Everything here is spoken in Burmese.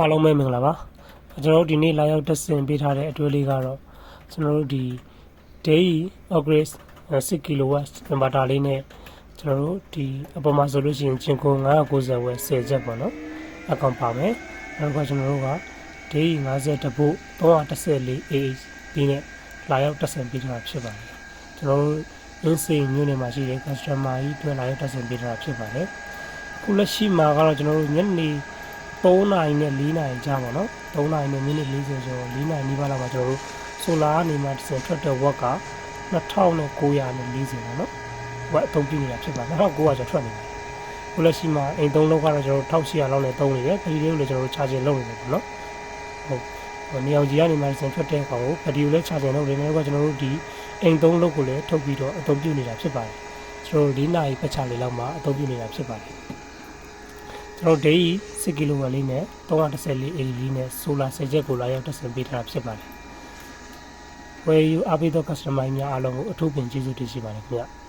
အားလုံးပဲမင်္ဂလာပါကျွန်တော်တို့ဒီနေ့လာရောက်တက်ဆင်ပေးထားတဲ့အတွေ့အလေးကတော့ကျွန်တော်တို့ဒီ day upgrade 6 kW inverter လေးနဲ့ကျွန်တော်တို့ဒီအပေါ်မှာဆိုလို့ရှိရင်ချင်းကို990ဝယ်10ချက်ပေါ့နော်အကောင်ပါမယ်နောက်ကကျွန်တော်တို့က day 50တပုတ် 314 AH ဒီနဲ့လာရောက်တက်ဆင်ပေးထားတာဖြစ်ပါတယ်ကျွန်တော်တို့ရင်းစိန်မြို့နယ်မှာရှိတဲ့ customer ကြီးတွေ့လာရောက်တက်ဆင်ပေးထားတာဖြစ်ပါတယ်အခုလက်ရှိမှာကတော့ကျွန်တော်တို့ညနေ 3နာရီနဲ့4နာရီကြာပါတော့3နာရီနဲ့မိနစ်40ကျော်4နာရီနီးပါးလောက်မှာကျွန်တော်တို့ဆိုလာကနေမှတစ်ဆင့်ထွက်တဲ့ဝက်က2940ပေါ့နော်ဝက်အသုံးပြုနေတာဖြစ်ပါ2900ကျော်ထွက်နေတယ်ခုလက်ရှိမှာအိမ်သုံးလုံးကတော့ကျွန်တော်1800လောက်နဲ့သုံးနေတယ်ခရီးလေးကိုလည်းကျွန်တော်တို့ charging လုပ်နေတယ်ပေါ့နော်ဟုတ်ဟိုနေအောင်ကြီးကနေမှတစ်ဆင့်ထွက်တဲ့ကောင်ကိုဗီဒီယိုလည်း charging လုပ်နေတယ်နောက်ကကျွန်တော်တို့ဒီအိမ်သုံးလုံးကိုလည်းထုတ်ပြီးတော့အသုံးပြုနေတာဖြစ်ပါတယ်ကျွန်တော်တို့4နာရီပတ်ချလေးလောက်မှာအသုံးပြုနေတာဖြစ်ပါတယ် ကျွန်တော်ဒေး6ကီလိုဝက်လေးနဲ့314 AD လေးနဲ့ဆိုလာ10ချက်ကိုလာရောက်တက်ဆင်ပေးထားတာဖြစ်ပါတယ်။ဝယ်ယူအားပေးသော customer များအားလုံးကိုအထူးပင်ကျေးဇူးတင်ရှိပါတယ်ခင်ဗျ။